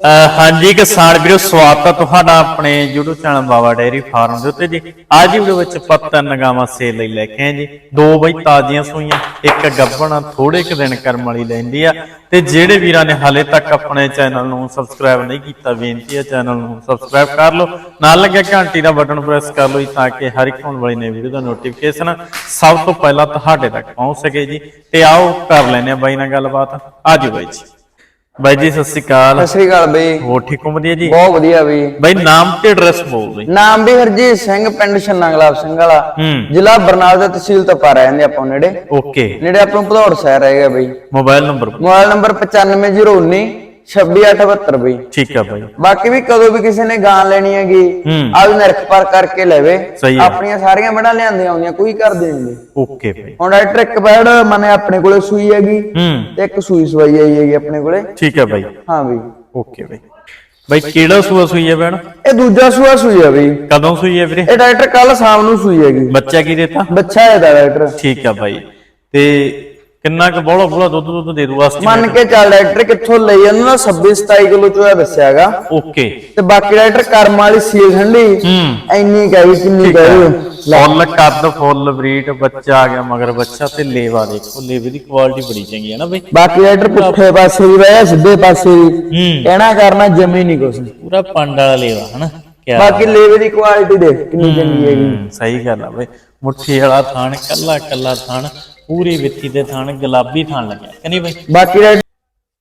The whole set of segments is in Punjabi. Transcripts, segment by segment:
ਹਾਂਜੀ ਕਿਸਾਨ ਵੀਰੋ, ਸਵਾਗਤ ਹੈ ਤੁਹਾਡਾ ਆਪਣੇ YouTube channel Baba dairy farm ਦੇ ਉੱਤੇ ਜੀ। ਅੱਜ ਦੀ ਵੀਡੀਓ ਵਿੱਚ ਪੱਤਨ ਨਗਾਵਾਂ ਸੇਲ ਲਈ ਲੈ ਕੇ ਆਏ ਜੀ। ਦੋ ਬਈ ਤਾਜ਼ੀਆਂ ਸੂਈਆਂ, ਇੱਕ ਗੱਭਣ ਥੋੜੇ ਕੁ ਦਿਨ ਕਰਮ ਵਾਲੀ ਲੈਂਦੀ ਆ। ਤੇ ਜਿਹੜੇ ਵੀਰਾਂ ਨੇ ਹਾਲੇ ਤੱਕ ਆਪਣੇ ਚੈਨਲ ਨੂੰ ਸਬਸਕ੍ਰਾਈਬ ਨਹੀਂ ਕੀਤਾ, ਬੇਨਤੀ ਹੈ ਚੈਨਲ ਨੂੰ ਸਬਸਕ੍ਰਾਈਬ ਕਰ ਲਓ। ਨਾਲ ਲੱਗਿਆ ਘੰਟੀ ਦਾ ਬਟਨ ਪ੍ਰੈਸ ਕਰ ਲਓ ਜੀ, ਤਾਂ ਕਿ ਹਰ ਇੱਕ ਆਉਣ ਵਾਲੀ ਨਵੀਂ ਵੀਡੀਓ ਦਾ ਨੋਟੀਫਿਕੇਸ਼ਨ ਸਭ ਤੋਂ ਪਹਿਲਾਂ ਤੁਹਾਡੇ ਤੱਕ ਪਹੁੰਚ ਸਕੇ ਜੀ। ਤੇ ਆਓ, ਕਰ ਲੈਨੇ ਆ ਬਾਈ ਨਾਲ ਗੱਲਬਾਤ। ਆਜੋ ਬਾਈ ਜੀ। ਬਾਈ ਜੀ ਸਤਿ ਸ਼੍ਰੀ ਅਕਾਲ। ਸਤਿ ਸ੍ਰੀ ਅਕਾਲ ਬਈ। ਹੋਰ ਠੀਕ ਹੋ ਵਧੀਆ ਜੀ? ਬਹੁਤ ਵਧੀਆ ਬਈ। ਬਾਈ ਨਾਮ ਤੇ ਐਡਰੈਸ ਬੋਲ ਦੇ ਨਾਮ ਵੀ ਹਰਜੀਤ ਸਿੰਘ ਪਿੰਡ ਛੰਨਾ ਗੁਲਾਬ ਸਿੰਘ ਵਾਲਾ। ਜ਼ਿਲ੍ਹਾ ਬਰਨਾਲਾ ਦਾ ਤਹਿਸੀਲ ਤਪਾ ਰਹਿੰਦੇ ਆਪਾਂ ਨੇੜੇ। ਓਕੇ। ਨੇੜੇ ਆਪਾਂ ਭਦੌੜ ਸ਼ਹਿਰ ਹੈਗਾ ਬਈ। Mobile number. ਮੋਬਾਈਲ ਨੰਬਰ 95019 26872 ਬਈ। ਠੀਕ ਆ ਬਾਈ। ਬਾਕੀ ਵੀ ਕਦੋਂ ਵੀ ਕਿਸੇ ਨੇ ਗਾਂ ਲੈਣੀ ਹੈਗੀ ਆਪ ਨਿਰਖ ਪਰ ਕਰਕੇ ਲੈਵੇ। ਆਪਣੀਆਂ ਸਾਰੀਆਂ ਬਣਾ ਲਿਆਂਦੀਆਂ ਆਉਂਦੀਆਂ ਕੋਈ ਕਰ ਦੇਣਗੇ ਓਕੇ ਬਾਈ। ਹੁਣ ਡਾਕਟਰ ਇੱਕ ਬੈੜ ਮਨੇ ਆਪਣੇ ਕੋਲੇ ਸੂਈ ਹੈਗੀ। ਤੇ ਇੱਕ ਸੂਈ ਸਵਾਈ ਆਈ ਹੈਗੀ ਆਪਣੇ ਕੋਲੇ। ਠੀਕ ਆ ਬਾਈ। ਹਾਂ ਬਈ। ਓਕੇ ਬਾਈ। ਬਾਈ ਕਿਹੜਾ ਸੂਆ ਸੂਈ ਹੈ ਭੈਣ? ਇਹ ਦੂਜਾ ਸੂਆ ਸੂਈ ਹੈ ਬਈ। ਕਦੋਂ ਸੂਈ ਹੈ ਵੀਰੇ? ਇਹ ਡਾਕਟਰ ਕੱਲ ਸ਼ਾਮ ਨੂੰ ਸੂਈ ਹੈਗੀ। ਬੱਚਾ ਕੀ ਦੇਤਾ ਬੱਚਾ ਹੈ ਦਾ ਡਾਕਟਰ। ਠੀਕ ਆ ਬਾਈ। ਤੇ ਕਿੰਨਾ ਕੁ ਬੋਲਾ ਬੋਲਾ ਦੁੱਧ ਦੁੱਧ ਦੇ ਦੂ ਆਸਤੀ ਮੰਨ ਕੇ ਚੱਲ ਡਾਕਟਰ ਕਿੱਥੋਂ ਲਈ ਜਾਂਦਾ ਨਾ 26 27 ਕਿਲੋ ਚੋਇਆ ਦੱਸਿਆਗਾ। ਓਕੇ। ਤੇ ਬਾਕੀ ਡਾਕਟਰ ਕਰਮ ਵਾਲੀ ਸੀਲ ਠੰਡੀ। ਹੂੰ। ਇੰਨੀ ਕਹੀ ਕਿੰਨੀ ਕਹੀ ਫੁੱਲ ਕੱਦ ਫੁੱਲ ਬਰੀਟ ਬੱਚਾ ਆ ਗਿਆ ਮਗਰ ਬੱਚਾ ਤੇ ਲੇਵਾ ਦੇਖੋ। ਲੇਵੇ ਦੀ ਕੁਆਲਿਟੀ ਬੜੀ ਚੰਗੀ ਹੈ ਨਾ ਬਾਈ। ਬਾਕੀ ਡਾਕਟਰ ਪੁੱਠੇ ਪਾਸੇ ਵੀ ਵਇਆ ਸਿੱਧੇ ਪਾਸੇ ਹੂੰ। ਕਹਿਣਾ ਕਰਨਾ ਜਮੀ ਨਹੀਂ ਕੁਛ। ਪੂਰਾ ਪੰਡ ਵਾਲਾ ਲੇਵਾ ਹਨਾ? ਬਾਕੀ ਲੇਵੇ ਦੀ ਕੁਆਲਿਟੀ ਦੇਖ ਕਿੰਨੀ ਚੰਗੀ ਹੈਗੀ। ਸਹੀ ਗੱਲ ਆ ਬਈ। ਮੁੱਠੀ ਵਾਲਾ ਥਾਣ ਕੱਲਾ ਕੱਲਾ ਥਾਣ ਪੂਰੀ ਵਿੱਥੀ ਦੇ ਥਾਣ ਗੁਲਾਬੀ ਥਾਣ ਲੱਗਿਆ। ਕਿ ਨਹੀਂ ਬਈ ਬਾਕੀ ਡਾਕਟਰ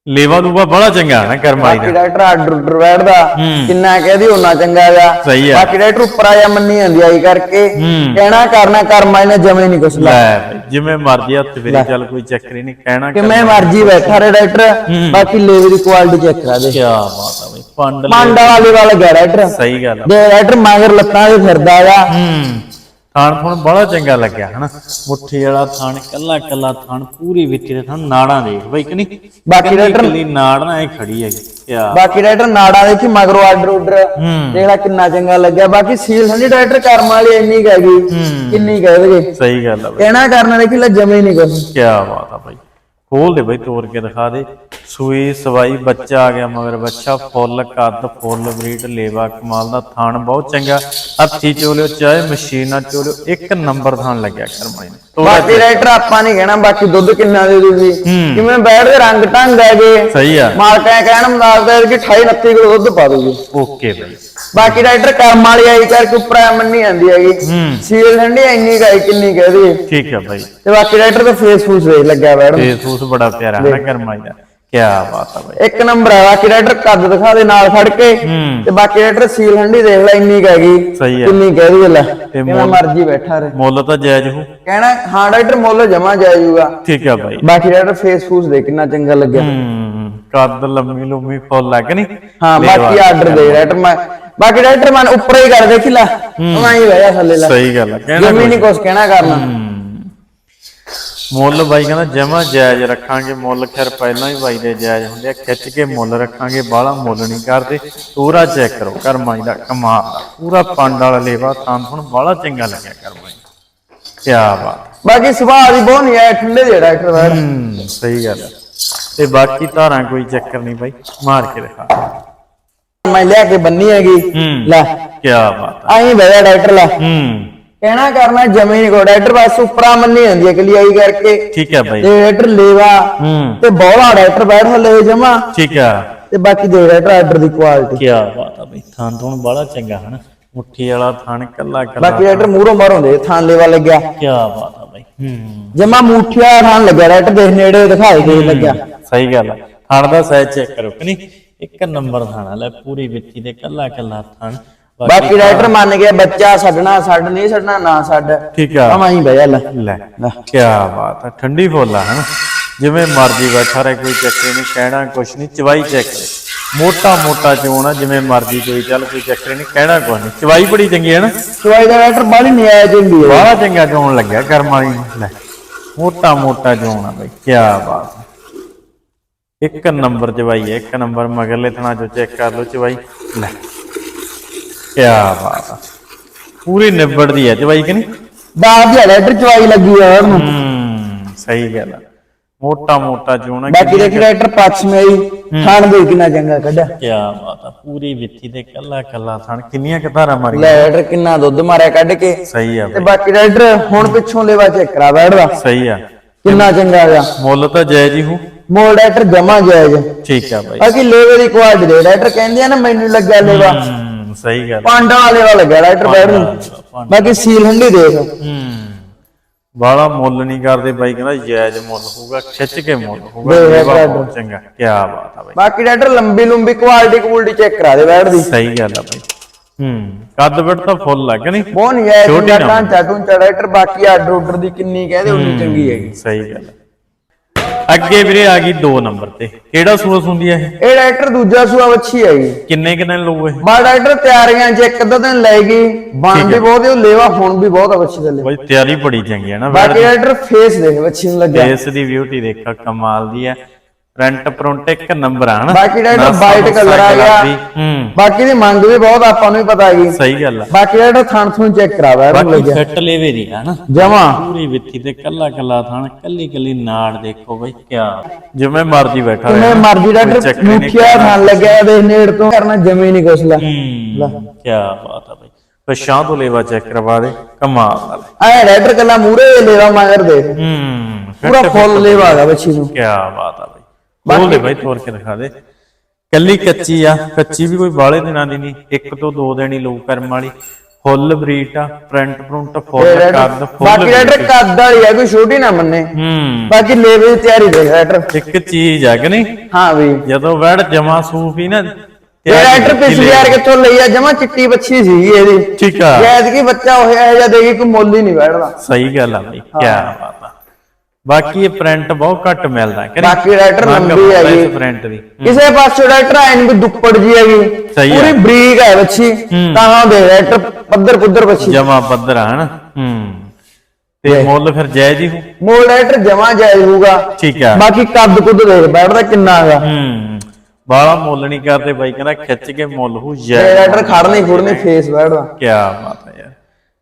ਲੇਵਾ ਦੂਬਾ ਬੜਾ ਚੰਗਾ ਨਾ ਕਰਮਾਈ ਬਾਕੀ ਦਾ ਡਾਕਟਰ ਆਰਡਰ ਉਡਰ ਬੈਠਦਾ। ਹੂੰ। ਕਿੰਨਾ ਕਹਦੀ ਉਹਨਾਂ ਚੰਗਾ ਸਹੀ ਆ। ਬਾਕੀ ਡਾਕਟਰ ਉੱਪਰ ਆ ਜਾ ਮੰਨੀ ਜਾਂਦੀ ਆਈ ਕਰਕੇ। ਹੂੰ। ਕਹਿਣਾ ਕਰਨਾ ਕਰਮ ਵਾਲੀ ਨੇ ਜਮੀ ਨਹੀਂ ਕੁਛ ਲਾ ਲੈ ਬਈ ਜਿਵੇਂ ਮਰਜ਼ੀ ਹੱਥ ਫੇਰੀ ਚੱਲ ਕੋਈ ਚੱਕਰ ਹੀ ਨਹੀਂ ਕਹਿਣਾ ਕਿਵੇਂ ਮਰਜ਼ੀ ਬੈਠਾ ਰੇ ਡਾਕਟਰ ਬਾਕੀ ਲੇਵੇ ਦੀ ਕੁਆਲਿਟੀ ਚੈੱਕ ਕਰਾ ਦੇ। ਕੀ ਬਾਤ ਆ ਬਈ ਪੰਡ ਲੈ ਮਾਂਡਾ ਵਾਲੇ ਵਾਲਾ ਗਿਆ ਡਾਕਟਰ। ਸਹੀ ਗੱਲ ਆ। ਦੇ ਡਾਕਟਰ ਮਗਰ ਲੱਤਾਂ ਦੇ ਫਿਰਦਾ ਹੂੰ। ਥਾਣ ਥਣ ਬੜਾ ਚੰਗਾ ਲੱਗਿਆ ਹਨਾ? ਮੁੱਠੀ ਵਾਲਾ ਥਾਣ ਕੱਲਾ ਕੱਲਾ ਥਾਣ ਪੂਰੀ ਵਿੱਥੀ ਦੇ ਥਾਣ ਨਾੜਾਂ ਦੇਖ ਬਈ ਕਿ ਨਹੀਂ? ਬਾਕੀ ਡਾਕਟਰ ਕੱਲੀ ਨਾੜ ਨਾ ਇਹ ਖੜੀ ਹੈਗੀ ਕੀ ਬਾਕੀ ਡਾਕਟਰ ਨਾੜਾ ਦੇਖੀ ਮਗਰੋਂ ਆਰਡਰ ਉਡਰ ਹੂੰ। ਦੇਖ ਲੈ ਕਿੰਨਾ ਚੰਗਾ ਲੱਗਿਆ। ਬਾਕੀ ਸੀਲ ਹੰਦੀ ਡਾਕਟਰ ਕਰਮ ਵਾਲੀ ਇੰਨੀ ਕੁ ਹੈਗੀ ਹੂੰ। ਕਿੰਨੀ ਕਹਦੇ ਸਹੀ ਗੱਲ ਆ ਬਈ। ਕਹਿਣਾ ਕਰਨਾ ਦੇਖੀ ਲੈ ਜਮੇ ਨਹੀਂ ਕੁਛ ਕੀ ਬਾਤ ਆ ਬਾਈ। ਖੋਲ ਦੇ ਬਾਈ, ਤੋੜ ਕੇ ਦਿਖਾ ਦੇ। ਸੂਈ ਸਵਾਈ ਬੱਚਾ ਆ ਗਿਆ ਮਗਰ ਬੱਚਾ ਫੁੱਲ, ਕੱਦ ਫੁੱਲ, ਬਰੀਡ, ਲੇਵਾ, ਕਮਾਲ ਦਾ ਥਾਣ ਬਹੁਤ ਚੰਗਾ। ਹੱਥੀ ਚੋਲਿਓ ਚਾਹੇ ਮਸ਼ੀਨਾਂ ਨਾਲ ਚੋਲਿਓ, ਇੱਕ ਨੰਬਰ ਥਾਣ ਲੱਗਿਆ ਕਰਮਾਈ ਨੇ। ਬਾਕੀ ਡਾਕਟਰ ਆਪਾਂ ਨਹੀਂ ਕਹਿਣਾ ਬਾਕੀ ਦੁੱਧ ਕਿੰਨਾ ਦੇ ਦੂਗੀ। ਕਿਵੇਂ ਬੈਠਦੇ ਰੰਗ ਢੰਗ ਹੈਗੇ। ਸਹੀ ਆ। ਮਾਲਕਾਂ ਕਹਿਣ ਮੁਤਾਬਕ ਕਿ 28 29 ਕਿਲੋ ਦੁੱਧ ਪਾ ਦੂਗੀ ਓਕੇ ਬਾਈ। ਬਾਕੀ ਡਾਕਟਰ ਕਰਮ ਵਾਲੀ ਆਈ ਕਰਕੇ ਉੱਪਰ ਮੰਨੀ ਜਾਂਦੀ ਹੈਗੀ। ਸੀਲ ਠੰਡੀ ਇੰਨੀ ਗਾਈ ਕਿੰਨੀ ਕਹਦੀ ਠੀਕ ਆ ਬਾਈ। ਤੇ ਬਾਕੀ ਡਾਕਟਰ ਦਾ ਫੇਸ ਫੂਸ ਵੇਖ ਲੱਗਿਆ ਬੈਠ ਫੇਸ ਫੂਸ ਬੜਾ ਪਿਆਰਾ ਹੈ ਨਾ ਕਰਮਾਈ ਦਾ। ਕੀ ਬਾਤ ਆ ਬਾਈ। ਇੱਕ ਨੰਬਰ ਆ ਬਾਕੀ ਡਾਕਟਰ ਕੱਦ ਦਿਖਾ ਦੇ ਨਾਲ ਖੜ ਕੇ। ਹੂੰ। ਤੇ ਬਾਕੀ ਡਾਕਟਰ ਸੀਲ ਹੰਡੀ ਦੇਖ ਲੈ ਇੰਨੀ ਕੁ ਹੈਗੀ ਸਹੀ ਆ ਕਿੰਨੀ ਕਹਿ ਦੀ ਲੈ ਮੁੱਲ? ਮਰਜ਼ੀ ਬੈਠਾ ਰਹੇ। ਮੁੱਲ ਤਾਂ ਜਾਇਜ਼ ਹੋ। ਕਹਿਣਾ ਹਾਂ ਡਾਕਟਰ ਮੁੱਲ ਜਮਾ ਜਾਇਜੂਗਾ ਠੀਕ ਆ ਬਾਈ। ਬਾਕੀ ਡਾਕਟਰ ਫੇਸ ਫੂਸ ਦੇ ਕਿੰਨਾ ਚੰਗਾ ਲੱਗਿਆ। ਹੂੰ ਕੱਦ ਲੰਮੀ ਲੰਮੀ ਫੁੱਲ ਲੱਗ ਨਹੀਂ? ਹਾਂ ਬਾਕੀ ਆਰਡਰ ਦੇ ਡਾਕਟਰ ਮੈਂ ਬਾਕੀ ਡਾਕਟਰ ਮਨ ਉੱਪਰ ਹੀ ਕਰ ਦੇਖੀ ਲੈ। ਮੈਂ ਹੀ ਵਇਆ ਥੱਲੇ ਲੈ। ਸਹੀ ਗੱਲ ਆ ਕਹਿਣਾ ਨਹੀਂ ਕੁਛ ਕਹਿਣਾ ਕਰਨਾ। ਹੂੰ। ਮੁੱਲ ਬਾਈ ਕਹਿੰਦਾ ਜਮਾ ਜਾਇਜ਼ ਰੱਖਾਂਗੇ ਮੁੱਲ ਖੈਰ ਪਹਿਲਾਂ ਹੀ ਬਾਈ ਦੇ ਜਾਇਜ਼ ਹੁੰਦੇ ਆ ਖਿੱਚ ਕੇ ਮੁੱਲ ਰੱਖਾਂਗੇ ਬਾਹਲਾ ਮੁੱਲ ਨਹੀਂ ਕਰਦੇ ਪੂਰਾ ਚੈੱਕ ਕਰੋ ਕਰਮਾਈ ਦਾ ਕਮਾਲ ਦਾ ਪੂਰਾ ਪੰਡ ਵਾਲਾ ਲੇਵਾ ਤਾਂ ਹੁਣ ਬਾਹਲਾ ਚੰਗਾ ਲੱਗਿਆ ਕਰਮਾਈ ਕੀ ਬਾਤ। ਬਾਕੀ ਸੁਭਾਅ ਦੀ ਬਹੁਤ ਨਹੀਂ ਆਇਆ ਠੰਡੇ ਡਾਕਟਰ ਬਾਹਰ ਹੂੰ ਸਹੀ ਗੱਲ। ਤੇ ਬਾਕੀ ਧਾਰਾਂ ਕੋਈ ਚੱਕਰ ਨਹੀਂ ਬਾਈ ਮਾਰ ਕੇ ਦਿਖਾ। ਮੈਂ ਲਿਆ ਕੇ ਬੰਨੀ ਹੈਗੀ ਹੂੰ ਲੈ। ਕੀ ਬਾਤ। ਆਈ ਵਇਆ ਡਾਕਟਰ ਲੈ। ਹੂੰ। ਕਹਿਣਾ ਕਰਨਾ ਜਮੀ ਨਹੀਂ ਕੋ ਡਾਕਟਰ ਬਸ ਉੱਪਰਾਂ ਮੰਨੀ ਜਾਂਦੀ ਹੈ ਕਲੀ ਆਈ ਕਰਕੇ। ਠੀਕ ਹੈ ਬਾਈ। ਤੇ ਡਾਕਟਰ ਲੇਵਾ ਹੂੰ। ਤੇ ਬੋਲਾ ਡਾਕਟਰ ਬੈਠ ਹਲੇ ਜਮਾ। ਠੀਕ ਆ ਤੇ ਬਾਕੀ ਦੇ ਡਾਕਟਰ ਆਰਡਰ ਦੀ ਕੁਆਲਿਟੀ ਕੀ ਬਾਤ ਆ ਬਈ ਥਾਂ ਤੋਂ ਬੜਾ ਚੰਗਾ ਹਨ। ਮੁੱਠੀ ਵਾਲਾ ਥਾਣ ਕੱਲਾ ਕੱਲਾ ਬਾਕੀ ਡਾਕਟਰ ਮੂਹਰੋਂ ਮਾਰੋਂ ਦੇ ਥਾਂ ਲੇਵਾ ਲੱਗਿਆ। ਕੀ ਬਾਤ ਆ ਬਈ ਹੂੰ। ਜਮਾ ਮੂਠਿਆ ਥਾਂ ਲੱਗਿਆ ਡਾਕਟਰ ਦੇਖ ਨੇੜੇ ਦਿਖਾਈ ਦੇ ਲੱਗਿਆ। ਸਹੀ ਗੱਲ ਆ। ਥਾਣ ਦਾ ਸਾਈਜ਼ ਚੈੱਕ ਕਰੋ ਕਿ ਨਹੀਂ। ਇੱਕ ਨੰਬਰ ਥਾਣਾ ਲੈ ਪੂਰੀ ਵਿੱਤੀ ਦੇ ਕੱਲਾ ਕੱਲਾ ਥਾਣ। ਬਾਕੀ ਡਾਕਟਰ ਮੰਨ ਗਿਆ ਬੱਚਾ ਛੱਡਣਾ ਛੱਡ ਨਹੀਂ ਛੱਡਣਾ ਨਾ ਛੱਡ। ਠੀਕ ਆ। ਆਵਾਂ ਹੀ ਬਹਿ ਲੈ। ਲੈ ਕੀ ਬਾਤ ਆ ਠੰਡੀ ਫੁੱਲ ਹਨ? ਜਿਵੇਂ ਮਰਜ਼ੀ ਬੈਠਾ ਰਹੇ ਕੋਈ ਚੱਕਰ ਨਹੀਂ ਕਹਿਣਾ ਕੁਛ ਨਹੀਂ ਚਵਾਈ ਚੈੱਕ ਮੋਟਾ ਮੋਟਾ ਚੋਣ ਜਿਵੇਂ ਮਰਜ਼ੀ ਕੋਈ ਚੱਲ ਕੋਈ ਚੱਕਰ ਨਹੀਂ ਕਹਿਣਾ ਕੁਛ ਨਹੀਂ। ਚਵਾਈ ਬੜੀ ਚੰਗੀ ਹੈ ਨਾ ਸਵਾਈ ਦਾ ਡਾਕਟਰ ਬਾਲੀ ਨਿਆਇ ਹੁੰਦੀ ਹੈ ਬੜਾ ਚੰਗਾ ਚੋਣ ਲੱਗਿਆ ਕਰਮ ਵਾਲੀ। ਲੈ ਮੋਟਾ ਮੋਟਾ ਚੋਣ ਆ ਬਈ ਕੀ ਬਾਤ। ਇੱਕ ਨੰਬਰ ਚਵਾਈ ਹੈ ਇੱਕ ਨੰਬਰ ਮਗਰਲੇ ਥਣਾ ਚੋਂ ਚੈੱਕ ਕਰ ਲਓ ਚਵਾਈ। ਲੈ। ਕੀ ਬਾਤ ਆ। ਪੂਰੀ ਨਿਬੜਦੀ ਹੈ ਚਵਾਈ ਕਿ ਨਹੀਂ? ਦਾਦ ਦੀ ਡਾਕਟਰ ਚਵਾਈ ਲੱਗੀ ਆ ਉਹਨੂੰ। ਹੂੰ ਸਹੀ ਗੱਲ ਆ। ਮੋਟਾ ਮੋਟਾ ਜੂਣਾ ਬਾਕੀ ਦੇਖ ਟਰੈਕਟਰ ਪੱਛਮੀ ਥਾਣ ਦੇ ਕਿੰਨਾ ਚੰਗਾ ਕੱਢਿਆ। ਕੀ ਬਾਤ ਆ ਪੂਰੀ ਵਿੱਥੀ ਤੇ ਕੱਲਾ ਕੱਲਾ ਥਣ ਕਿੰਨੀਆਂ ਕਧਾਰਾਂ ਮਾਰੀਆਂ? ਲੈ ਟਰੈਕਟਰ ਕਿੰਨਾ ਦੁੱਧ ਮਾਰਿਆ ਕੱਢ ਕੇ। ਸਹੀ ਆ ਤੇ ਬਈ। ਬਾਕੀ ਟਰੈਕਟਰ ਹੁਣ ਪਿੱਛੋਂ ਲੈਵਾ ਚੈੱਕ ਕਰਾ ਬੈਠਦਾ ਸਹੀ ਆ। ਕਿੰਨਾ ਚੰਗਾ ਹੈਗਾ ਮੁੱਲ ਤਾਂ ਜਾਇਜ਼ ਹੀ ਹੂ ਮੋੜ ਟਰੈਕਟਰ ਜਮਾ ਜਾਇਜ਼। ਠੀਕ ਆ ਬਾਈ। ਬਾਕੀ ਲੇਵੇ ਦੀ ਕੁਆਲਿਟੀ ਦੇ ਟਰੈਕਟਰ ਕਹਿੰਦੇ ਆ ਨਾ ਮੈਨੂੰ ਲੱਗਿਆ ਲੇਵਾ। ਹੂੰ ਸਹੀ ਗੱਲ ਪਾਂਡਾ ਵਾਲੇ ਵਾਲਾ ਲੱਗਿਆ ਟਰੈਕਟਰ ਬੈਠ ਨੂੰ। ਬਾਕੀ ਸੀਲ ਹੰਡੀ ਦੇਖ। ਹੂੰ। ਬਾਲਾ ਮੁੱਲ ਨਹੀਂ ਕਰਦੇ ਬਾਈ ਕਹਿੰਦਾ ਜਾਇਜ਼ ਮੁੱਲ ਹੋਊਗਾ ਖਿੱਚ ਕੇ ਮੁੱਲ ਹੋਊਗਾ। ਚੰਗਾ ਕੀ ਬਾਤ ਆ ਬਾਈ। ਬਾਕੀ ਟਰੈਕਟਰ ਲੰਬੀ ਲੰਬੀ ਕੁਆਲਿਟੀ ਕੁਆਲਿਟੀ ਚੈੱਕ ਕਰਾ ਦੇ ਬੈਠ ਦੀ। ਸਹੀ ਗੱਲ ਆ ਬਾਈ। ਹੂੰ ਕੱਦ ਵੱਡ ਤਾਂ ਫੁੱਲ ਲੱਗ ਨਹੀਂ? ਬਹੁਤ ਨਹੀਂ ਆਇਆ ਛੋਟੀ ਨਾ ਢੂੰਚਾ ਟਰੈਕਟਰ ਬਾਕੀ ਆਰਡਰ ਆਰਡਰ ਦੀ ਕਿੰਨੀ ਕਹਦੇ ਉਨੀ ਚੰਗੀ ਹੈਗੀ। ਸਹੀ ਗੱਲ ਆ। ਅੱਗੇ ਵੀਰੇ ਆ ਗਈ 2 ਨੰਬਰ ਤੇ। ਕਿਹੜਾ ਸੂਸ ਹੁੰਦੀ ਆ ਇਹ? ਇਹ ਟਰੈਕਟਰ ਦੂਜਾ ਸੂਆ ਵੱਛੀ ਹੈਗੀ ਕਿੰਨੇ ਕਿੰਨੇ ਲਊ ਇਹ? ਬਾ ਟਰੈਕਟਰ ਤਿਆਰੀਆਂ ਚ ਇੱਕ ਅੱਧਾ ਦਿਨ ਲੈ ਗਈ ਬਣਦੀ ਬਹੁਤ ਹੈ ਉਹ ਲੇਵਾ ਹੁਣ ਵੀ ਬਹੁਤ ਆ ਵੱਛੀ ਦਾ ਲੇਵਾ ਬਾਈ ਤਿਆਰੀ ਬੜੀ ਚੰਗੀ ਹੈ ਨਾ ਬਾਕੀ ਟਰੈਕਟਰ ਫੇਸ ਦੇਖ ਵੱਛੀ ਨੂੰ ਲੱਗਿਆ। ਫੇਸ ਦੀ ਬਿਊਟੀ ਦੇਖਾ ਕਮਾਲ ਦੀ ਹੈ ਫਰੰਟ ਫਰੰਟ ਇੱਕ ਨੰਬਰ ਆ ਹਨਾ। ਬਾਕੀ ਟਰੈਕਟਰ ਨਾਸਾ ਵਾਈਟ ਕਲਰ ਆ ਗਿਆ। ਹੂੰ। ਬਾਕੀ ਦੀ ਮੰਗ ਵੀ ਬਹੁਤ ਆਪਾਂ ਨੂੰ ਵੀ ਪਤਾ ਹੈਗੀ। ਸਹੀ ਗੱਲ ਆ। ਬਾਕੀ ਟਰੈਕਟਰ ਥਣ ਥਣ ਚੈੱਕ ਕਰਾ ਬੈਠ ਨੂੰ ਬਾਕੀ ਲੱਗਿਆ ਫਿੱਟ ਲੈਵੇ ਦੀ ਹੈ ਨਾ। ਜਮਾ। ਪੂਰੀ ਵਿੱਥੀ ਤੇ ਕੱਲਾ ਕੱਲਾ ਥਾਣ ਕੱਲੀ ਕੱਲੀ ਨਾੜ ਦੇਖੋ ਬਈ ਕਿਆ। ਜਿਵੇਂ ਮਰਜ਼ੀ ਬੈਠਾ ਕਿਵੇਂ ਰਹੇ ਮਰਜ਼ੀ ਕੋਈ ਨਹੀਂ ਮੁੱਠਿਆ ਥਣ ਲੱਗਿਆ ਦੇ ਨੇੜ ਤੋਂ ਕਰਨਾ ਜਮੇ ਨਹੀਂ ਕੁਛ ਲਾ। ਹੂੰ ਕਿਆ ਬਾਤ ਆ ਬਈ। ਪਛਾਂ ਤੋਂ ਲੈਵਾ ਚੈੱਕ ਕਰਵਾ ਦੇ ਕਮਾਲ ਨਾਲ ਐ ਟਰੈਕਟਰ ਕੱਲਾ ਮੂਰੇ ਲੇਵਾ ਮਗਰ ਦੇ। ਹੂੰ ਪੂਰਾ ਫੁੱਲ ਲੇਵਾ ਹੈਗਾ ਵੱਛੀ ਨੂੰ। ਕਿਆ ਬਾਤ ਆ ਬਈ। ਬੋਲ ਦੇ ਬਈ ਤੋੜ ਕੇ ਦਿਖਾ ਦੇ। ਕੱਲੀ ਕੱਚੀ ਆ ਕੱਚੀ ਵੀ ਕੋਈ ਬਾਲੇ ਦਿਨਾਂ ਦੀ ਨਹੀਂ ਇੱਕ ਤੋਂ ਦੋ ਦਿਨ ਹੀ ਲੋਕ ਕਰਮ ਵਾਲੀ। ਫੁੱਲ ਬਰੀਟ ਆ ਪ੍ਰਿੰਟ ਪ੍ਰਿੰਟ ਫੁੱਲ ਕੱਦ ਫੁੱਲ ਬਾਕੀ ਟਰੈਕਟਰ ਕੱਦ ਵਾਲੀ ਆ ਕੋਈ ਛੋਟੀ ਨਾ ਮੰਨੇ। ਹੂੰ। ਬਾਕੀ ਲੇਵੇ ਦੀ ਤਿਆਰੀ ਦੇ ਟਰੈਕਟਰ ਇੱਕ ਚੀਜ਼ ਆ ਕਿ ਨਹੀਂ? ਹਾਂ ਵੀ। ਜਦੋਂ ਵੜ ਜਮਾ ਸੂਫ ਹੀ ਨਾ ਇਹ ਟਰੈਕਟਰ ਪਿਛਲੀ ਵਾਰ ਕਿੱਥੋਂ ਲਈ ਆ? ਜਮਾ ਚਿੱਟੀ ਬੱਚੀ ਸੀਗੀ ਇਹਦੀ। ਠੀਕ ਆ। ਜੈਦ ਕੀ ਬੱਚਾ ਹੋਇਆ ਜਾਂ ਦੇਗੀ ਕੋਈ ਮੁੱਲ ਹੀ ਨਹੀਂ ਬੈਠਦਾ ਸਹੀ ਗੱਲ ਆ ਬਈ ਕੀ ਬਾਤ ਆ। ਬਾਕੀ ਇਹ ਪ੍ਰਿੰਟ ਬਹੁਤ ਘੱਟ ਮਿਲਦਾ ਨਹੀਂ ਬਾਕੀ ਟਰੈਕਟਰ ਲੰਬੀ ਹੈਗੀ। ਪ੍ਰਿੰਟ ਦੀ? ਕਿਸੇ ਪਾਸੇ ਟਰੈਕਟਰ ਐਨ ਵੀ ਦੁੱਪੜ ਜੀ ਹੈਗੀ। ਪੂਰੀ ਬਰੀਕ ਹੈ ਬੱਚੀ। ਤਾਂ ਦੇ ਟਰੈਕਟਰ ਪੱਧਰ ਪੁੱਧਰ ਬੱਚੀ। ਜਮਾ ਪੱਧਰ ਹਨਾ? ਹੂੰ। ਤੇ ਮੁੱਲ ਫਿਰ ਜਾਇਜ਼ ਹੀ ਹੋ ਮੋਲ ਟਰੈਕਟਰ ਜਮਾ ਜਾਇਜ਼ ਹੋਊਗਾ। ਠੀਕ ਆ। ਬਾਕੀ ਕੱਦ ਕੁੱਦ ਦੇਖ ਬੈਠਦਾ ਕਿੰਨਾ ਹੈਗਾ। ਹੂੰ। ਬਾਲਾ ਮੁੱਲ ਨਹੀਂ ਕਰਦੇ ਬਾਈ ਕਹਿੰਦਾ ਖਿੱਚ ਕੇ ਮੁੱਲ ਹੋ ਜਾਇਜ਼। ਟਰੈਕਟਰ ਖੜਨੇ ਖੁੜਨੇ ਫੇਸ ਬੈਠਦਾ। ਕੀ ਬਾਤ ਹੈ ਯਾਰ।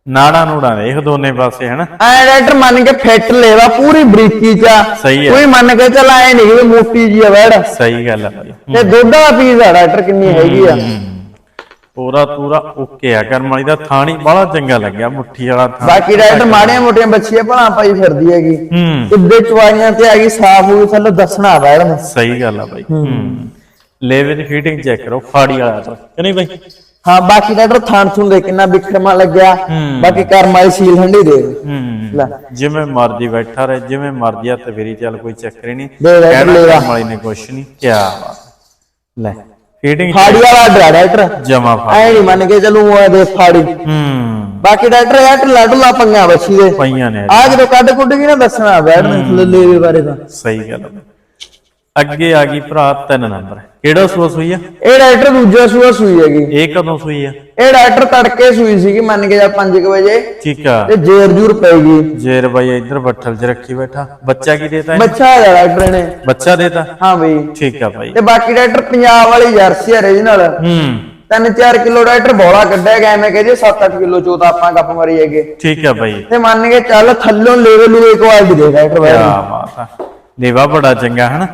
ਨਾੜਾ ਨੂੜਾ ਦੇਖ ਦੋਨੇ ਪਾਸੇ ਹਨਾ? ਐ ਟਰੈਕਟਰ ਮੰਨ ਕੇ ਫਿੱਟ ਲੈਵਾ ਪੂਰੀ ਬਰੀਕੀ ਚ। ਆ। ਸਹੀ ਹੈ। ਕੋਈ ਮੰਨ ਕੇ ਚੱਲ ਐ ਨਹੀਂ ਕਿ ਮੋਟੀ ਜੀ ਆ ਬੈੜ ਸਹੀ ਗੱਲ ਆ ਤੇ ਦੁੱਧ ਦਾ ਪੀਸ ਆ ਟਰੈਕਟਰ ਕਿੰਨੀ ਹੈਗੀ ਆ। ਪੂਰਾ ਪੂਰਾ ਓਕੇ ਆ ਕਰਮ ਵਾਲੀ ਦਾ ਥਾਣੀ ਬੜਾ ਚੰਗਾ ਲੱਗਿਆ ਮੁੱਠੀ ਵਾਲਾ ਥਾਣ। ਬਾਕੀ ਟਰੈਕਟਰ ਮਾੜੀਆਂ ਮੋਟੀਆਂ ਬੱਚੀਆਂ ਭਲਾ ਪਾਈ ਫਿਰਦੀ ਹੈਗੀ। ਹੂੰ। ਕਿੱਦੇ ਚਵਾਈਆਂ ਤੇ ਹੈਗੀ ਸਾਫ਼ ਹੋਈ ਥੱਲੇ ਦੱਸਣਾ ਨੂੰ ਸਹੀ ਗੱਲ ਆ ਬਾਈ। ਹੂੰ। ਲੈਵੇ ਦੀ ਫੀਟਿੰਗ ਚੈੱਕ ਕਰੋ ਫਾੜੀ ਵਾਲਾ ਤਾਂ ਕਿ ਨਹੀਂ ਬਾਈ? ਹਾਂ ਬਾਕੀ ਟਰੈਕਟਰ ਥਾਣ ਥੁਣ ਦੇ ਕਿੰਨਾ ਵਿਖਰਮਾ ਲੱਗਿਆ ਬਾਕੀ ਕਰਮ ਵਾਲੀ ਸੀਲ ਹੰਡੀ ਦੇ ਹੂੰ ਲੈ। ਜਿਵੇਂ ਮਰਜ਼ੀ ਬੈਠਾ ਰਹੇ ਜਿਵੇਂ ਮਰਜ਼ੀ ਹੱਥ ਫੇਰੀ ਚੱਲ ਕੋਈ ਚੱਕਰ ਹੀ ਨਹੀਂ। ਦੇ ਕਹਿਣਾ ਕਰਮ ਵਾਲੀ ਨੇ ਕੁਛ ਨਹੀਂ ਕੀ ਬਾਤ। ਲੈ ਫੀਟਿੰਗ ਫਾੜੀ ਵਾਲਾ ਡਰਾ ਜਮਾ ਫਾ ਐ ਨਹੀਂ ਮੰਨ ਕੇ ਚੱਲੂ ਉਹ ਦੇ ਫਾੜੀ। ਹੂੰ। ਬਾਕੀ ਟਰੈਕਟਰ ਯਾਰ ਲੱਡੂਲਾ ਪੰਗਾ ਬੱਚੀ ਦੇ। ਪਈਆਂ ਨੇ। ਆ ਜਦੋਂ ਕੱਢ ਕੁੱਢ ਗਈ ਨਾ ਦੱਸਣਾ ਬੈਠ ਨੂੰ ਲੈਵੇ ਬਾਰੇ ਤਾਂ। ਸਹੀ ਗੱਲ ਆ। ਬਾਈ। ਅੱਗੇ ਆ ਗਈ ਭਰਾ ਤਿੰਨ ਨੰਬਰ। ਕਿਹੜਾ ਸੂਆ ਸੂਈ ਆ? ਇਹ ਡਾਕਟਰ ਦੂਜਾ ਸੂਆ ਸੂਈ ਹੈਗੀ। ਇਹ ਕਦੋਂ ਸੂਈ ਆ? ਇਹ ਡਾਕਟਰ ਤੜਕੇ ਸੂਈ ਸੀਗੀ ਮੰਨ ਕੇ ਜਾ 5 ਵਜੇ। ਠੀਕ ਆ। ਤੇ ਜੇਰ ਜੂਰ ਪੈਗੀ ਜੇਰ ਬਾਈ ਇੱਧਰ ਬੱਠਲ 'ਚ ਰੱਖੀ ਬੈਠਾ। ਬੱਚਾ ਕੀ ਦੇਤਾ ਬੱਚਾ ਹੈ ਡਾਕਟਰ ਨੇ ਬੱਚਾ ਦੇਤਾ? ਹਾਂ ਬਈ। ਠੀਕ ਆ ਬਾਈ। ਤੇ ਬਾਕੀ ਡਾਕਟਰ ਪੰਜਾਬ ਵਾਲੀ ਜਰਸੀ ਹੈ ਰੀਜਨਲ ਹੂੰ। 3-4 ਕਿਲੋ ਡਾਕਟਰ ਬੋਲਾ ਕੱਢਿਆ ਗਿਆ ਐਵੇਂ ਕਹਦੇ 7-8 ਕਿਲੋ ਚੋਂ ਤਾਂ ਆਪਾਂ ਗੱਪ ਮਾਰੀ ਹੈਗੇ। ਠੀਕ ਆ ਬਾਈ। ਤੇ ਮੰਨ ਕੇ ਚੱਲ ਥੱਲੋਂ ਲੈਵਲ ਨੂੰ ਇੱਕ ਵਾਰ ਦੇ ਡਾਕਟਰ ਬਾਈ। ਕਿਆ ਬਾਤ ਆ। ਦੇਵਾ ਬੜਾ ਚੰਗਾ ਹਨਾ?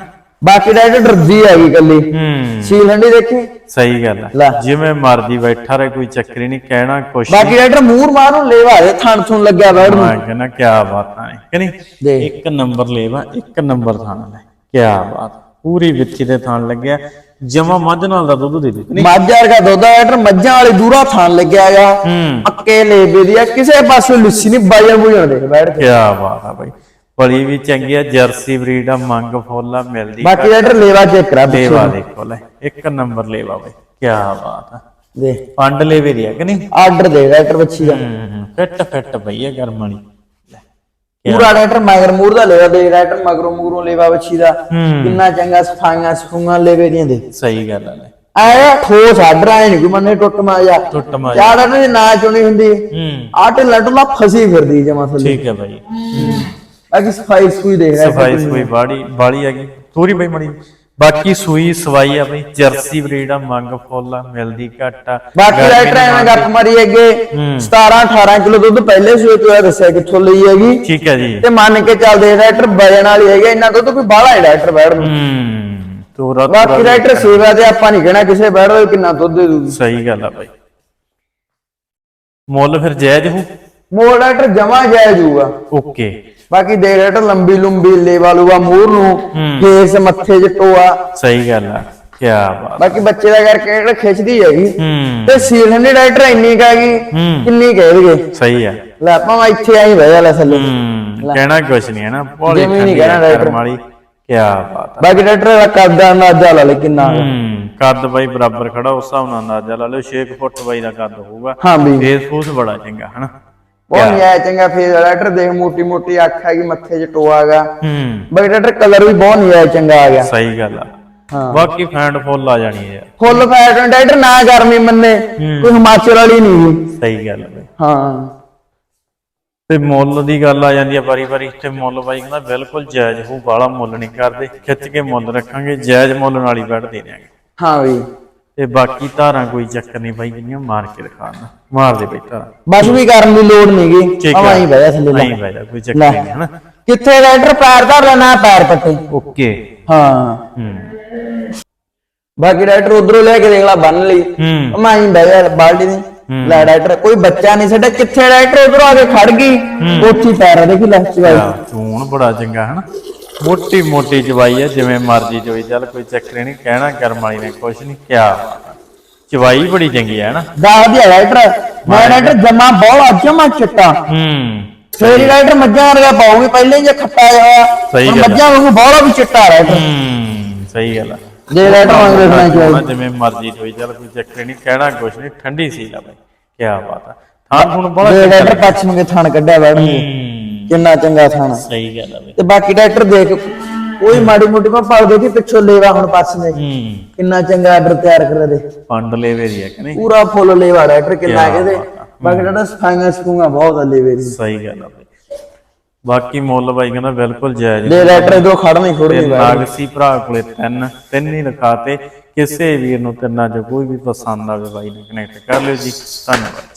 ਬਾਕੀ ਡਾਕਟਰ ਡਰਦੀ ਹੈਗੀ ਕੱਲੀ ਹੂੰ। ਸੀਲ ਹੰਡੀ ਦੇਖੀ? ਸਹੀ ਗੱਲ ਲੈ। ਆ ਜਿਵੇਂ ਮਰਜ਼ੀ ਬੈਠਾ ਰਹੇ ਕੋਈ ਚੱਕਰ ਹੀ ਨਹੀਂ ਕਹਿਣਾ ਕੁਛ ਨੀ। ਬਾਕੀ ਡਾਕਟਰ ਮੂਰ ਮਾਰ ਨੂੰ ਲੈਵਾ ਦੇ ਥਣ ਥੁਣ ਲੱਗਿਆ ਬੈਠ ਨੂੰ ਮੈਂ ਕਹਿੰਦਾ ਕਿਆ ਬਾਤਾਂ ਨੇ ਕਿ ਨਹੀਂ? ਦੇਖ। ਇੱਕ ਨੰਬਰ ਲੈਵਾ ਇੱਕ ਨੰਬਰ ਥਾਣ ਲੈ। ਕਿਆ ਬਾਤ ਪੂਰੀ ਵਿੱਚੀ ਦੇ ਥਾਣ ਲੱਗਿਆ। ਜਮਾ ਮੱਝ ਨਾਲ ਦਾ ਦੁੱਧ ਦੇ ਦੇ। ਕਿ ਨਹੀਂ? ਮੱਝਾਂ ਦਾ ਦੁੱਧ ਡਾਕਟਰ ਮੱਝਾਂ ਵਾਲੀ ਦੂਰਾ ਥਾਣ ਲੱਗਿਆ ਹੈਗਾ। ਹੂੰ। ਪੱਕੇ ਲੇਬੇ ਦੀ ਆ ਕਿਸੇ ਪਾਸੇ ਲੁੱਸੀ ਨਹੀਂ ਬਾਜਣ ਬੁਝਣ ਦੇ ਬੈਠ ਕੇ। ਕਿਆ ਬਾਤ ਆ ਬਾਈ। ਬੜੀ ਵੀ ਚੰਗੀ ਆ ਜਰਸੀ ਬਰੀਡ ਆ ਮੰਗ ਫੁੱਲ ਆ ਮਿਲਦੀ ਬਾਕੀ ਡਾਕਟਰ ਲੇਵਾ ਚੈੱਕ ਕਰਾ ਪਿੱਛੇ ਲੇਵਾ ਦੇਖੋ ਲੈ ਇੱਕ ਨੰਬਰ ਲੇਵਾ ਬਾਈ ਕਿਆ ਬਾਤ ਆ। ਦੇ ਪੰਡ ਲੇਵੇ ਦੀ ਆ ਕਿ ਨਹੀਂ? ਆਰਡਰ ਦੇ ਡਾਕਟਰ ਬੱਚੀ ਦਾ ਫਿੱਟ ਫਿੱਟ ਪਈ ਆ ਗਰਮ ਵਾਲੀ। ਲੈ ਪੂਰਾ ਡਾਕਟਰ ਮਗਰ ਮੂਰ ਦਾ ਲੇਵਾ ਦੇ ਡਾਕਟਰ ਮਗਰੋਂ ਮੂਰੋਂ ਲੇਵਾ ਬੱਚੀ ਦਾ। ਕਿੰਨਾ ਚੰਗਾ ਸਫਾਈਆਂ ਸਫੂਆਂ ਲੇਵੇ ਦੀਆਂ ਦੇ। ਸਹੀ ਗੱਲ ਆ ਲੈ। ਆਇਆ ਠੋਸ ਆਰਡਰ ਆਏ ਨਹੀਂ ਕੋਈ ਮੰਨੇ ਟੁੱਟ ਮਾ ਜਾ ਟੁੱਟ ਮਾ ਯਾਰ ਡਾਕਟਰ ਦੀ ਨਾ ਚੁਣੀ ਹੁੰਦੀ ਹੂੰ। ਆਟੇ ਲੱਡੂਲਾ ਫਸੀ ਫਿਰਦੀ ਜਮਾ ਥੱਲੇ। ਠੀਕ ਹੈ ਬਾਈ। ਬਾਕੀ ਸਫ਼ਾਈ ਸੂਈ ਦੇਖ ਰਿਹਾ ਸਫ਼ਾਈ ਸਫ਼ਾਈ ਬਾੜੀ ਬਾੜੀ ਹੈਗੀ। ਥੋੜੀ ਬਈ ਮੜੀ ਬਾਕੀ ਸੂਈ ਸਵਾਈ ਆ ਬਈ ਜਰਸੀ ਬਰੀਡ ਆ ਮੰਗ ਫੁੱਲ ਆ ਮਿਲਦੀ ਘੱਟ ਆ। ਬਾਕੀ ਰਾਈਟਰ ਐਵੇਂ। ਗੱਪ ਮਾਰੀ ਅੱਗੇ 17 18 ਕਿਲੋ ਦੁੱਧ ਪਹਿਲੇ ਸੂਏ ਤੋਂ ਦੱਸਿਆ ਕਿੱਥੋਂ ਲਈ ਹੈਗੀ। ਠੀਕ ਹੈ ਜੀ। ਤੇ ਮੰਨ ਕੇ ਚੱਲਦੇ ਰਾਈਟਰ ਵਜਣ ਵਾਲੀ ਹੈਗੇ ਇਹਨਾਂ ਦੁੱਧ ਕੋਈ ਬਾਹਲਾ ਹੈ ਰਾਈਟਰ ਬੈੜ ਨੂੰ। ਹੂੰ ਤੋਰਾ ਬਾਕੀ ਰਾਈਟਰ ਸੇਵਾ ਤੇ ਆਪਾਂ ਨਹੀਂ ਕਹਿਣਾ ਕਿਸੇ ਬੈੜ ਦਾ ਕਿੰਨਾ ਦੁੱਧ ਦੇ ਦੂਗੀ। ਸਹੀ ਗੱਲ ਆ ਬਾਈ। ਮੁੱਲ ਫਿਰ ਜਾਇਜ਼ ਹੋ ਮੋੜ ਰਾਈਟਰ ਜਮਾ ਜਾਇਜ਼ ਹੋਊਗਾ। ਓਕੇ। ਬਾਕੀ ਦੇ ਰਾਈਟਰ ਲੰਬੀ ਲੰਬੀ ਲੇਵਾ ਲੂਗਾ ਮੂਰ ਨੂੰ ਕੇਸ ਮੱਥੇ 'ਚ ਟੋਆ। ਸਹੀ ਗੱਲ ਆ ਕੀ ਬਾਤ। ਬਾਕੀ ਬੱਚੇ ਦਾ ਕਰਕੇ ਜਿਹੜਾ ਖਿੱਚਦੀ ਹੈਗੀ ਤੇ ਸੀਲ ਦੀ ਰਾਈਟਰ ਇੰਨੀ ਕਹੇਗੀ ਹੂੰ। ਕਿੰਨੀ ਕਹਿ ਦਗੇ ਸਹੀ ਆ। ਲੈ ਆਪਾਂ ਇੱਥੇ ਆਈ ਬਹਿ ਜਾ ਲੈ ਥੱਲੇ। ਕਹਿਣਾ ਕੁਛ ਨਹੀਂ ਹੈ ਨਾ ਭੋਲੀ ਜਿਵੇਂ ਨੀ ਠੰਡੀ ਕਹਿਣਾ। ਕਰਮ ਵਾਲੀ ਕੀ ਬਾਤ ਬਾਕੀ ਰਾਈਟਰ ਦਾ ਕਰਦਾ ਅੰਦਾਜ਼ਾ ਲਾ ਲੈ ਕਿੰਨਾ ਕੱਦ ਬਾਈ ਬਰਾਬਰ ਖੜਾ ਉਸ ਹਿਸਾਬ ਨਾਲ ਅੰਦਾਜ਼ਾ ਲਾ ਲਿਓ 6 ਫੁੱਟ ਬਾਈ ਦਾ ਕੱਦ ਹੋਊਗਾ। ਹਾਂ ਵੀ। ਫੇਸ ਫੂਸ ਬੜਾ ਚੰਗਾ ਹਨਾ। ਉਹ ਆਇਆ ਚੰਗਾ ਫੇਰ ਰਾਈਟਰ ਦੇਖ ਮੋਟੀ ਮੋਟੀ ਅੱਖ ਹੈਗੀ ਮੱਥੇ 'ਚ ਟੋਆ ਹੈਗਾ। ਹੂੰ। ਬਾਕੀ ਰਾਈਟਰ ਕਲਰ ਵੀ ਬਹੁਤ ਆਇਆ ਚੰਗਾ ਆ ਗਿਆ। ਸਹੀ ਗੱਲ ਆ। ਹਾਂ। ਬਾਕੀ ਫੈਂਡ ਫੁੱਲ ਆ ਜਾਣੀ ਹੈ ਯਾਰ ਫੁੱਲ ਫੈਟ ਰਾਈਟਰ ਨਾ ਗਰਮੀ ਮੰਨੇ ਕੋਈ ਹਿਮਾਚਲ ਵਾਲੀ ਨਹੀਂ। ਸਹੀ ਗੱਲ ਆ ਬਾਈ। ਹਾਂ। ਤੇ ਮੁੱਲ ਦੀ ਗੱਲ ਆ ਜਾਂਦੀ ਆ ਵਾਰੀ ਵਾਰੀ ਤੇ ਮੁੱਲ ਬਾਈ ਕਹਿੰਦਾ ਬਿਲਕੁਲ ਜਾਇਜ਼ ਹੋ ਬਾਲਾ ਮੁੱਲ ਨਹੀਂ ਕਰਦੇ। ਖਿੱਚ ਕੇ ਮੁੱਲ ਰੱਖਾਂਗੇ ਜਾਇਜ਼ ਮੁੱਲ ਨਾਲ ਹੀ ਬੈਠ ਦੇ ਦਿਆਂਗੇ ਹਾਂ ਵੀ ਤੇ ਬਾਕੀ ਧਾਰਾਂ ਕੋਈ ਚੱਕਰ ਨਹੀਂ ਬਾਈ ਜਿਹੜੀਆਂ ਮਾਰ ਕੇ ਦਿਖਾਣਾ ਮਾਰ ਦੇ ਬਾਈ ਧਾਰਾਂ। ਬਸ ਵੀ ਕਰਨ ਦੀ ਲੋੜ ਨਹੀਂਗੀ ਆਵਾਂ ਹੀ ਬਹਿ ਜਾ ਥੱਲੇ। ਨਹੀਂ ਦਾ ਕੋਈ ਚੱਕਰ ਨਹੀਂ ਹਨਾ? ਕਿੱਥੇ ਰਾਈਟਰ ਪੈਰ ਧਰ ਲੈਣਾ ਪੈਰ ਪੱਟੇ। ਓਕੇ। ਹਾਂ। ਬਾਕੀ ਰਾਈਟਰ ਉਧਰੋਂ ਲੈ ਕੇ ਦੇਖ ਲਾ ਬੰਨ ਲਈ। ਮੈਂ ਹੀ ਬਹਿ ਜਾ ਬਾਲਟੀ ਦੀ। ਲੈ ਰਾਈਟਰ ਕੋਈ ਬੱਚਾ ਨਹੀਂ ਸਾਡਾ ਕਿੱਥੇ ਰਾਈਟਰ? ਉਧਰੋਂ ਆ ਕੇ ਖੜ ਗਈ। ਉੱਥੇ ਪੈਰ ਦੇਖੀ ਲੈ ਚਵਾਈ ਚੂਣ ਬੜਾ ਚੰਗਾ ਹਨਾ? ਮੋਟੀ ਮੋਟੀ ਚਵਾਈ ਹੈ ਜਿਵੇਂ ਮਰਜ਼ੀ ਚੋਈ ਚੱਲ ਕੋਈ ਚੱਕਰ ਨਹੀਂ ਕਹਿਣਾ ਕਰਮ ਵਾਲੀ ਨੇ ਕੁਛ ਨਹੀਂ ਕਿਹਾ। ਚਵਾਈ ਬੜੀ ਚੰਗੀ ਹੈ ਹਨਾ? ਦਾ ਵਧੀਆ ਰਾਈਟਰ ਮੈਂ ਰਾਈਟਰ ਜਮਾ ਬੋਲਾ ਜਮਾ ਚਿੱਟਾ। ਹੂੰ। ਫੇਰੀ ਰਾਈਟਰ ਮੱਝਾਂ ਵਰਗਾ ਪਾਉਗੀ ਪਹਿਲੇ ਜੇ ਖੱਟਾ ਹੋਇਆ। ਮੱਝਾਂ ਵਾਂਗੂ ਬੋਲਾ ਵੀ ਚਿੱਟਾ ਰਾਈਟਰ ਹੂੰ ਸਹੀ ਗੱਲ ਆ। ਜੇ ਰਾਈਟਰ ਵਾਂਗ ਦੇਖਣਾ ਚਾਹੀਦਾ। ਜਿਵੇਂ ਮਰਜ਼ੀ ਚੋਈ ਚੱਲ ਕੋਈ ਚੱਕਰ ਨਹੀਂ ਕਹਿਣਾ ਕੁਛ ਨਹੀਂ ਠੰਡੀ ਸੀ ਲਾ ਬਈ ਕੀ ਬਾਤ ਆ। ਥਾਂ ਹੁਣ ਬੜਾ ਜੇ ਰਾਈਟਰ ਪੱਛਮ ਕੇ ਥਣ ਕੱਢਿਆ ਬੈਠਣਗੇ ਹੂੰ, ਕਿੰਨਾ ਚੰਗਾ ਥਾਣਾ ਸਹੀ ਗੱਲ ਆ ਬਈ। ਤੇ ਬਾਕੀ ਡਾਕਟਰ ਦੇਖ ਕੋਈ ਮਾੜੀ ਮੋਟੀ ਮੈਂ ਫੜ ਦੇਖੀ ਪਿੱਛੋਂ ਲੇਵਾ ਹੁਣ ਪਾਸ ਨੇ ਹੂੰ। ਕਿੰਨਾ ਚੰਗਾ ਆਰਡਰ ਤਿਆਰ ਕਰਿਆ ਦੇ। ਪੰਡ ਲੈਵੇ ਦੀ ਹੈ ਕਿ ਨਹੀਂ? ਪੂਰਾ ਫੁੱਲ ਲੇਵਾ ਡਾਕਟਰ ਕਿੰਨਾ ਆ। ਬਾਕੀ ਡਾਕਟਰ ਸਫਾਈਆਂ ਸਕੂਗਾ ਬਹੁਤ ਆ ਲੇਵੇ ਦੀ। ਸਹੀ ਗੱਲ ਆ ਬਈ। ਬਾਕੀ ਮੁੱਲ ਬਾਈ ਕਹਿੰਦਾ ਬਿਲਕੁਲ ਜਾਇਜ਼ ਲੈ ਡਾਕਟਰ ਇਧਰੋਂ ਖੜ ਨਹੀਂ ਖੁੜ ਤੇ ਨਹੀਂ ਨਾਗਸੀ ਭਰਾ ਕੋਲੇ ਤਿੰਨ ਤਿੰਨ ਹੀ ਲਿਖਾਤੇ ਕਿਸੇ ਵੀਰ ਨੂੰ ਤਿੰਨਾਂ ਚੋਂ ਕੋਈ ਵੀ ਪਸੰਦ ਆਵੇ ਬਾਈ ਨੂੰ ਕਨੈਕਟ ਕਰ ਲਿਓ ਜੀ। ਧੰਨਵਾਦ।